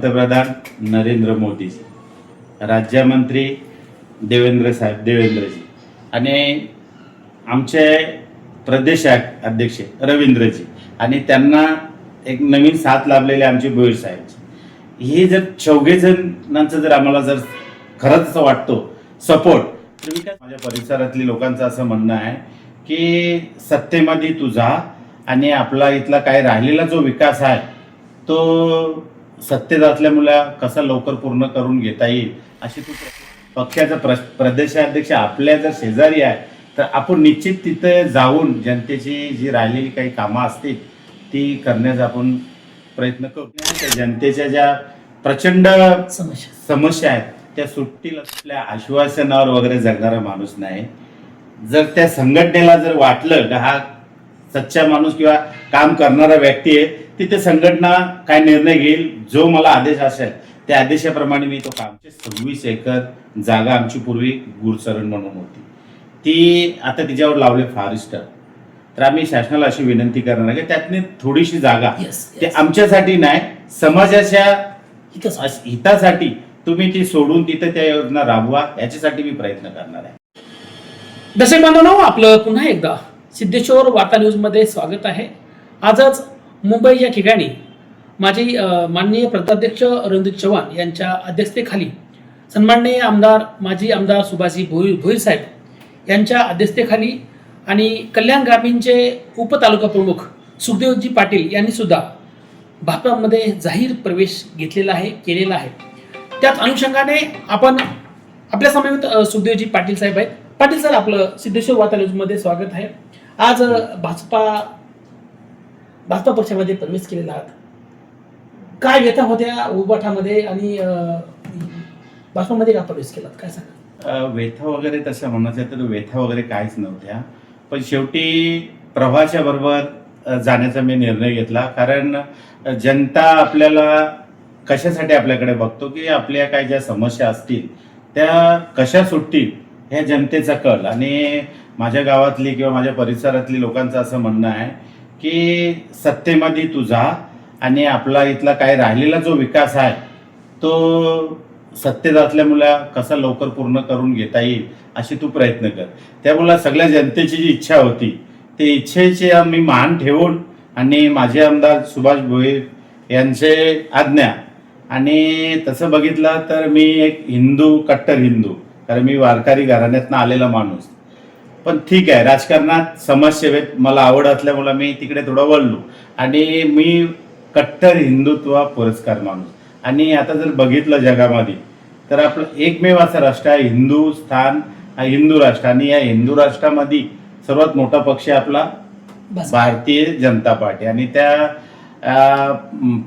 पंतप्रधान नरेंद्र मोदीजी राज्यमंत्री देवेंद्र साहेब देवेंद्रजी आणि आमचे प्रदेश अध्यक्ष रवींद्रजी आणि त्यांना एक नवीन साथ लाभलेले आमचे भोईर साहेबजी हे जर चौघे जणांचं जर आम्हाला जर खरंच असं वाटतो सपोर्ट तर मी काय माझ्या परिसरातली लोकांचं असं म्हणणं आहे की सत्तेमध्ये तुझा आणि आपला इथला काय राहिलेला जो विकास आहे तो सत्तेत असल्यामुळे कसा लवकर पूर्ण करून घेता येईल अशी तू पक्षाचा प्र प्रदेशाध्यक्ष आपल्या जर शेजारी आहे तर आपण निश्चित तिथे जाऊन जनतेची जी राहिलेली काही कामं असतील ती करण्याचा आपण प्रयत्न करू. जनतेच्या ज्या प्रचंड समस्या. समस्या आहेत त्या सुटतील आपल्या आश्वासनावर वगैरे जगणारा माणूस नाही. जर त्या संघटनेला जर वाटलं का हा सच्चा माणूस किंवा काम करणारा व्यक्ती आहे तिथे संघटना काय निर्णय घेईल जो मला आदेश असेल त्या आदेशाप्रमाणे मी तो काम सव्वीस एकर जागा आमची पूर्वी गुरसरण म्हणून होती. ती आता तिच्यावर लावले फॉरेस्टर. तर आम्ही शासनाला अशी विनंती करणार आहे की त्यातली थोडीशी जागा Yes, ते. आमच्यासाठी नाही समाजाच्या हितासाठी. तुम्ही ती सोडून तिथे त्या योजना राबवा याच्यासाठी मी प्रयत्न करणार आहे. दर्शक बांधवांनो आपलं पुन्हा एकदा सिद्धेश्वर वार्ता न्यूजमध्ये स्वागत आहे. आजच मुंबई या ठिकाणी माजी माननीय प्रदेशाध्यक्ष रणजित चव्हाण यांच्या अध्यक्षतेखाली सन्माननीय आमदार माजी आमदार सुभाषजी भोईर भोईर साहेब यांच्या अध्यक्षतेखाली आणि कल्याण ग्रामीणचे उपतालुका प्रमुख सुखदेवजी पाटील यांनी सुद्धा जाहीर प्रवेश घेतलेला आहे केलेला आहे. त्याच अनुषंगाने आपण आपल्या समवेत सुखदेवजी पाटील साहेब आहेत. पाटील सर आपलं सिद्धेश्वर वार्ता न्यूजमध्ये स्वागत आहे. आज भाजपा भाजपा पक्षामध्ये प्रवेश केलेला आहात. काय व्यथा होत्या उबाठामध्ये आणि भाजपामध्ये का प्रवेश केलात? काय सांगा व्यथा वगैरे तशा म्हणायचं तर व्यथा वगैरे काहीच नव्हत्या. पण शेवटी प्रवाहाच्या बरोबर जाण्याचा मी निर्णय घेतला. कारण जनता आपल्याला कशासाठी आपल्याकडे बघतो की आपल्या काही ज्या समस्या असतील त्या कशा सुटतील ह्या जनतेचा कल. आणि माझ्या गावातली किंवा माझ्या परिसरातली लोकांचं असं म्हणणं आहे की सत्तेमध्ये तुझा आणि आपला इथला काय राहिलेला जो विकास आहे तो सत्तेत असल्यामुळे कसा लवकर पूर्ण करून घेता येईल अशी तू प्रयत्न कर. त्यामुळे सगळ्या जनतेची जी इच्छा होती ते इच्छेची मी मान ठेवून आणि माझे आमदार सुभाष भोईर यांचे आज्ञा. आणि तसं बघितलं तर मी एक हिंदू कट्टर हिंदू कारण मी वारकरी घराण्यातनं आलेला माणूस. पण ठीक आहे राजकारणात समाजसेवेत मला आवड असल्यामुळं मी तिकडे थोडं वळलो. आणि मी कट्टर हिंदुत्व पुरस्कार माणूस आणि आता जर बघितलं जगामध्ये तर आपलं एकमेव असं राष्ट्र आहे हिंदुस्थान हा हिंदू राष्ट्र. आणि या हिंदू राष्ट्रामध्ये सर्वात मोठा पक्ष आहे आपला. भारतीय जनता पार्टी. आणि त्या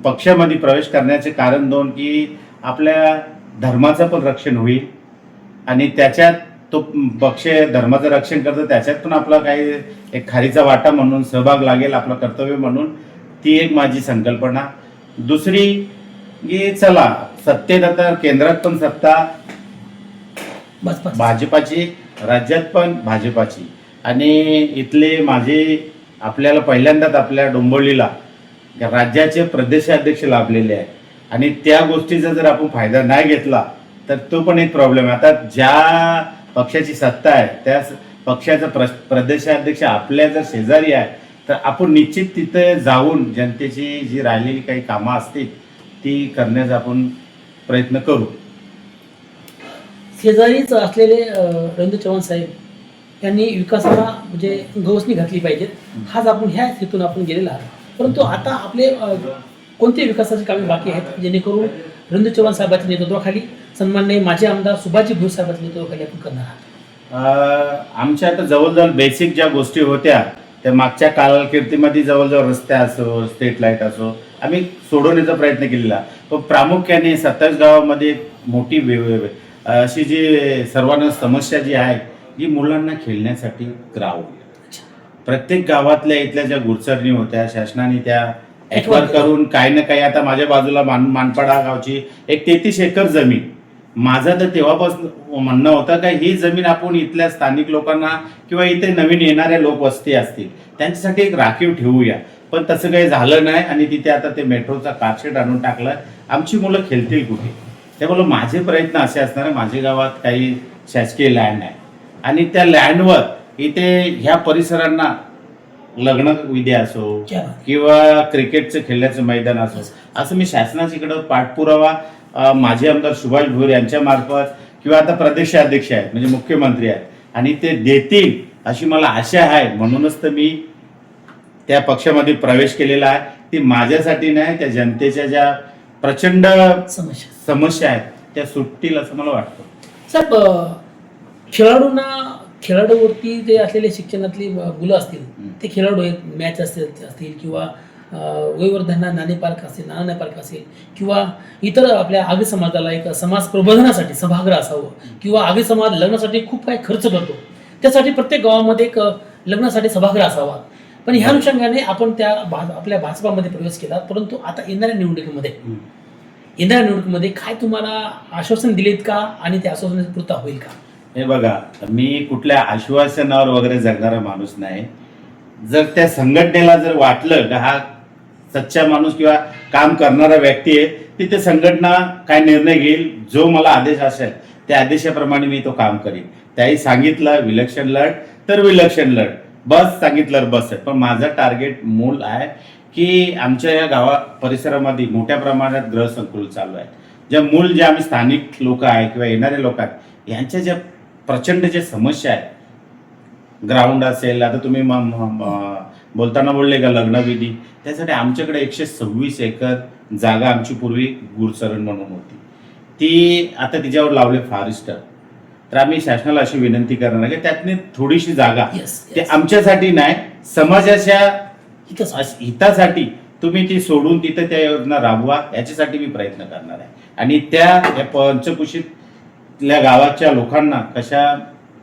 पक्षामध्ये प्रवेश करण्याचे कारण दोन की आपल्या धर्माचं पण रक्षण होईल. आणि त्याच्यात तो पक्ष धर्माचं रक्षण करतो त्याच्यात पण आपला काही एक खारीचा वाटा म्हणून सहभाग लागेल आपलं कर्तव्य म्हणून ती एक माझी संकल्पना. दुसरी की चला सत्तेत आता केंद्रात पण सत्ता भाजपा भाजपाची राज्यात पण भाजपाची. आणि इथले माझे आपल्याला पहिल्यांदाच आपल्या डोंबिवलीला राज्याचे प्रदेशाध्यक्ष लाभलेले आहे. आणि त्या गोष्टीचा जर आपण फायदा नाही घेतला तर तो पण एक प्रॉब्लेम आहे. आता ज्या पक्षाची सत्ता आहे. त्या पक्षाचा प्र प्रदेशाध्यक्ष आपल्या जर शेजारी आहे तर आपण निश्चित तिथे जाऊन जनतेची जी राहिलेली काही कामं असतील ती करण्याचा आपण प्रयत्न करू. शेजारीच असलेले रवींद्र चव्हाण साहेब यांनी विकासाला म्हणजे गवसणी घातली पाहिजे. हाच आपण ह्या हेतून आपण गेलेला आहोत. परंतु आता आपले कोणते विकासाचे कामे बाकी आहेत जेणेकरून रवींद्र चव्हाण साहेबांच्या नेतृत्वाखाली सन्माननीय माझे आमदार सुभाषजी भोस साहेबांच्या नेतृत्वाखाली आपण करणार. आहात आमच्या आता जवळजवळ बेसिक ज्या गोष्टी होत्या त्या मागच्या कालकीर्तीमध्ये जवळजवळ रस्ते असो स्ट्रीट लाइट असो आम्ही सोडवण्याचा प्रयत्न केलेला. पण प्रामुख्याने सत्तावीस गावामध्ये एक मोठी अशी जी सर्वांना समस्या जी आहे जी मुलांना खेळण्यासाठी ग्राउंड प्रत्येक गावातल्या इथल्या ज्या गुरचरणी होत्या शासनाने त्या एक्वायर करून काही ना काही आता माझ्या बाजूला मान मानपाडा गावची एक तेहतीस एकर जमीन. माझं तर तेव्हापासून म्हणणं होतं का ही जमीन आपण इथल्या स्थानिक लोकांना किंवा इथे नवीन येणाऱ्या लोकवस्ती असतील त्यांच्यासाठी एक राखीव ठेवूया. पण तसं काही झालं नाही आणि तिथे आता ते मेट्रोचा कारशेड आणून टाकला. आमची मुलं खेळतील कुठे? त्यामुळे माझे प्रयत्न असे असणार माझ्या गावात काही शासकीय लँड आहे आणि त्या लँडवर इथे ह्या परिसरांना लग्न विधी असो. किंवा क्रिकेटचं खेळण्याचं मैदान असो असं मी शासनाच्या इकडं पाठपुरावा माजी आमदार सुभाष भोर यांच्या मार्फत किंवा आता प्रदेशाध्यक्ष आहेत म्हणजे मुख्यमंत्री आहेत. आणि ते देतील अशी मला आशा आहे. म्हणूनच तर मी त्या पक्षामध्ये प्रवेश केलेला आहे. ती माझ्यासाठी नाही त्या जनतेच्या ज्या प्रचंड समस्या. आहेत त्या सुटतील असं मला वाटतं. अ, खेळाडूंना खेळाडूवरती जे असलेले शिक्षणातली मुलं असतील. ते खेळाडू आहेत मॅच असतील असतील किंवा अ, वयोवर्धना नाणे पार्क असेल नाना पार्क असेल किंवा इतर आपल्या आगे समाजाला एक समाज प्रबोधनासाठी सभागृह असावं किंवा आगे समाज लग्नासाठी खूप काही खर्च करतो त्यासाठी प्रत्येक गावामध्ये एक लग्नासाठी सभागृह असावा. पण ह्या अनुषंगाने आपण त्या आपल्या भाजपामध्ये प्रवेश केला परंतु आता येणाऱ्या निवडणुकीमध्ये. येणाऱ्या निवडणुकीमध्ये काय तुम्हाला आश्वासन दिलेत का आणि त्या आश्वासन पूर्ता होईल का? हे बघा मी कुठल्या आश्वासनावर वगैरे जगणारा माणूस नाही. जर त्या संघटनेला जर वाटलं का हा सच्चा माणूस किंवा काम करणारा व्यक्ती आहे तिथे संघटना काय निर्णय घेईल जो मला आदेश असेल त्या आदेशाप्रमाणे मी तो काम करीन. त्याही सांगितलं विलक्षण लढ तर विलक्षण लढ. बस सांगितलं बस आहे. पण माझं टार्गेट मूल आहे की आमच्या या गावा परिसरामध्ये मोठ्या प्रमाणात ग्रहसंकुल चालू आहे. ज्या मूल जे आम्ही स्थानिक लोक आहे किंवा येणारे लोक आहेत यांच्या ज्या प्रचंड ज्या समस्या आहेत ग्राउंड असेल आता तुम्ही मग बोलताना बोलले का लग्नविधी त्यासाठी आमच्याकडे एकशे सव्वीस एकर जागा आमची पूर्वी गुरसरण म्हणून होती. ती आता तिच्यावर लावले फॉरेस्टर. तर आम्ही शासनाला अशी विनंती करणार आहे की त्यातनी थोडीशी जागा ते आमच्यासाठी नाही समाजाच्या हितासाठी तुम्ही ती सोडून तिथं त्या योजना राबवा याच्यासाठी मी प्रयत्न करणार आहे. आणि त्या या पंचकुशीतल्या गावाच्या लोकांना कशा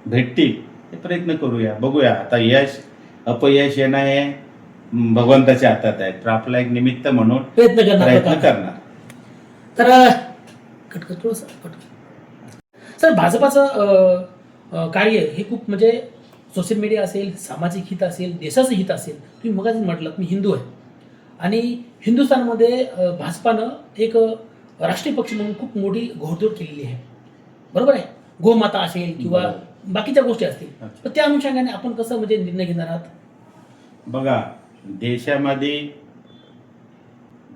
भेटतील ते प्रयत्न करूया बघूया. आता यश अपयश येणं हे भगवंताच्या हातात आहे. तर आपला एक निमित्त म्हणून प्रयत्न करणार प्रयत्न. करणार. तर कट सर? भाजपाचं अ, अ, कार्य हे खूप म्हणजे सोशल मीडिया असेल सामाजिक हित असेल देशाचं हित असेल. तुम्ही मगाच म्हटलं मी हिंदू आहे. आणि हिंदुस्थानमध्ये अ, भाजपानं एक अ, राष्ट्रीय पक्ष म्हणून खूप मोठी घोडदौड केलेली आहे. बरोबर आहे? गोमाता असेल किंवा बरोबर. बाकीच्या गोष्टी असतील. अच्छा. तर त्या अनुषंगाने आपण कसं म्हणजे निर्णय घेणार आहात? बघा देशामध्ये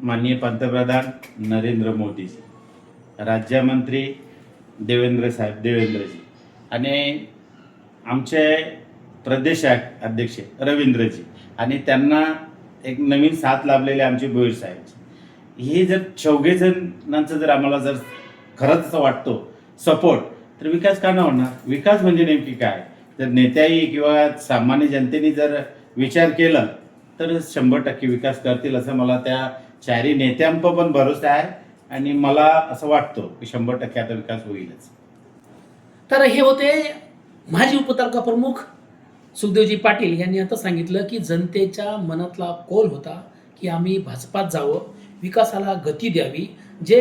माननीय पंतप्रधान नरेंद्र मोदीजी राज्यमंत्री देवेंद्र साहेब देवेंद्रजी आणि आमचे प्रदेश अध्यक्ष रवींद्रजी आणि त्यांना एक नवीन साथ लाभलेले आमचे भोईर साहेबजी. हे जर चौघे जणांचं जर आम्हाला जर खरंच असं वाटतो सपोर्ट तर विकास का होणार. विकास म्हणजे नेमकी काय? जर नेत्याही किंवा सामान्य जनतेने जर विचार केला तर शंभर टक्के विकास करतील असं मला त्या चारी नेत्यांप पण भरोसा आहे आणि मला असं वाटतो की शंभर टक्के आता विकास होईलच. तर हे होते माजी उपतालुका प्रमुख सुखदेवजी पाटील यांनी आता सांगितलं की जनतेच्या मनातला कोल होता की आम्ही भाजपात जावं विकासाला गती द्यावी जे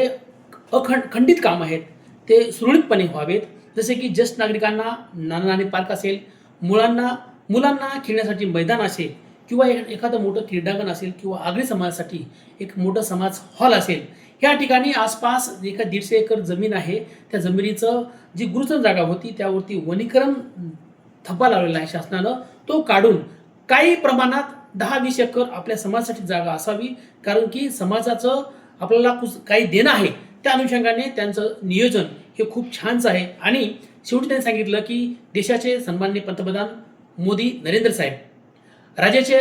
अखंड खंडित काम आहेत ते सुरळीतपणे व्हावेत. जसे की ज्येष्ठ नागरिकांना नाना नाणे पार्क असेल मुलांना मुलांना खेळण्यासाठी मैदान असेल किंवा एखादं मोठं क्रीडांगण असेल किंवा आगरी समाजासाठी एक मोठं समाज हॉल असेल या ठिकाणी आसपास एका दीडशे एकर जमीन आहे. त्या जमिनीचं जी गुरुचर जागा होती त्यावरती वनीकरण थप्पा लावलेला आहे शासनानं. तो काढून काही प्रमाणात दहा वीस एकर आपल्या समाजासाठी जागा असावी कारण की समाजाचं आपल्याला कुस काही देणं आहे त्या अनुषंगाने त्यांचं नियोजन हे खूप छानच आहे. आणि शेवटी त्यांनी सांगितलं की देशाचे सन्माननीय पंतप्रधान मोदी नरेंद्र साहेब राज्याचे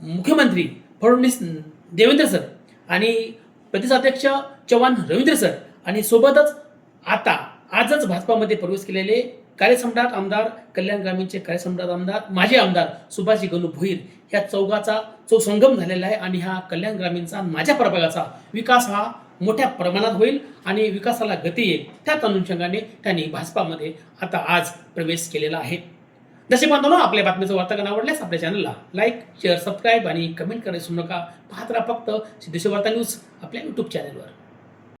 मुख्यमंत्री फडणवीस देवेंद्र सर आणि प्रदेशाध्यक्ष चव्हाण रवींद्र सर आणि सोबतच आता आजच भाजपामध्ये प्रवेश केलेले कार्यसम्राट आमदार कल्याण ग्रामीणचे कार्यसम्राट आमदार माजी आमदार सुभाषजी गलू भोईर या चौघाचा जो संगम झालेला आहे आणि हा कल्याण ग्रामीणचा माझ्या प्रभागाचा विकास हा मोठ्या प्रमाणात होईल आणि विकासाला गती येईल. त्याच अनुषंगाने त्यांनी भाजपामध्ये आता आज प्रवेश केलेला आहे. जसे बांधव आपल्या बातमीचं वार्तांकन आवडल्यास आपल्या चॅनलला लाईक शेअर सबस्क्राईब आणि कमेंट करायला विसरू नका. पाहत राहा फक्त सिद्धेश्वर वार्ता न्यूज आपल्या यूट्यूब चॅनलवर